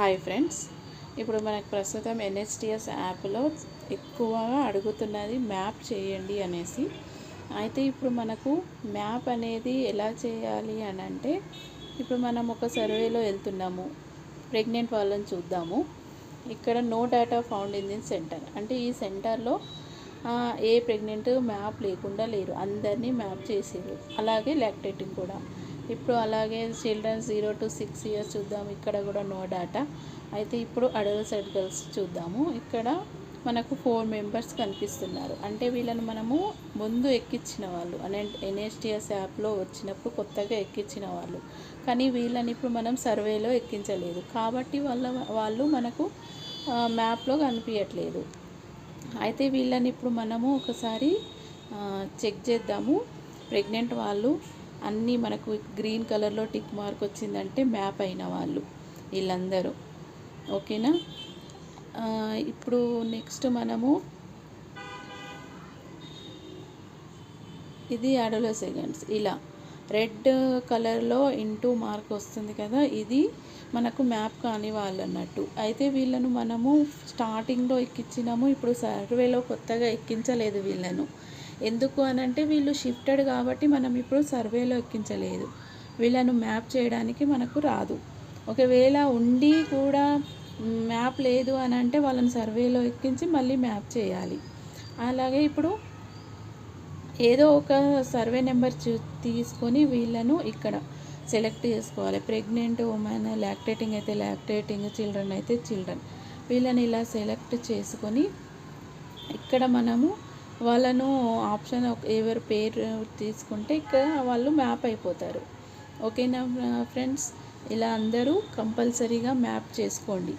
Hi friends ఇప్పుడు మనకు ప్రస్తుతం ఎన్హెచ్టిఎస్ యాప్లో ఎక్కువగా అడుగుతున్నది మ్యాప్ చేయండి అనేసి. అయితే ఇప్పుడు మనకు మ్యాప్ అనేది ఎలా చేయాలి అని అంటే ఇప్పుడు మనం ఒక సర్వేలో వెళ్తున్నాము. ప్రెగ్నెంట్ వాళ్ళని చూద్దాము. ఇక్కడ no data found in this center. అంటే ఈ సెంటర్లో ఏ ప్రెగ్నెంట్ మ్యాప్ లేకుండా లేరు. అందరినీ మ్యాప్ చేసారు. అలాగే లాక్టేటింగ్ కూడా. ఇప్పుడు అలాగే children zero to six years చూద్దాం. ఇక్కడ కూడా నో డాటా అయితే ఇప్పుడు అడల్ట్ గర్ల్స్ చూద్దాము. ఇక్కడ మనకు ఫోర్ మెంబర్స్ కనిపిస్తున్నారు. అంటే వీళ్ళని మనము ముందు ఎక్కించిన వాళ్ళు. అనే ఎన్ఎస్టిఎస్ యాప్లో వచ్చినప్పుడు కొత్తగా ఎక్కించిన వాళ్ళు. కానీ వీళ్ళని ఇప్పుడు మనం సర్వేలో ఎక్కించలేదు. కాబట్టి వాళ్ళ వాళ్ళు మనకు మ్యాప్లో కనిపించట్లేదు. అయితే వీళ్ళని ఇప్పుడు మనము ఒకసారి చెక్ చేద్దాము. ప్రెగ్నెంట్ వాళ్ళు అన్నీ మనకు గ్రీన్ కలర్లో టిక్ మార్క్ వచ్చిందంటే మ్యాప్ అయిన వాళ్ళు వీళ్ళందరూ. ఓకేనా? ఇప్పుడు నెక్స్ట్ మనము ఇది అడలో సెకండ్స్ ఇలా రెడ్ కలర్లో ఇంటూ మార్క్ వస్తుంది కదా ఇది మనకు మ్యాప్ కాని వాళ్ళు అన్నట్టు అయితే వీళ్ళను మనము స్టార్టింగ్లో ఎక్కించినాము ఇప్పుడు సర్వేలో కొత్తగా ఎక్కించలేదు వీళ్ళను. ఎందుకు అని అంటే వీళ్ళు షిఫ్టెడ్ కాబట్టి మనం ఇప్పుడు సర్వేలో ఎక్కించలేదు. వీళ్ళను మ్యాప్ చేయడానికి మనకు రాదు. ఒకవేళ ఉండి కూడా మ్యాప్ లేదు అని అంటే వాళ్ళని సర్వేలో ఎక్కించి మళ్ళీ మ్యాప్ చేయాలి. అలాగే ఇప్పుడు ఏదో ఒక సర్వే నెంబర్ చూ తీసుకొని వీళ్ళను ఇక్కడ సెలెక్ట్ చేసుకోవాలి. ప్రెగ్నెంట్ ఉమెన్ లాక్టేటింగ్ అయితే లాక్టేటింగ్ చిల్డ్రన్ అయితే చిల్డ్రన్ వీళ్ళని ఇలా సెలెక్ట్ చేసుకొని ఇక్కడ మనము వాళ్ళను ఆప్షన్ ఎవరి పేరు తీసుకుంటే ఇక్కడ వాళ్ళు మ్యాప్ అయిపోతారు. ఓకేనా ఫ్రెండ్స్? ఇలా అందరూ కంపల్సరీగా మ్యాప్ చేసుకోండి.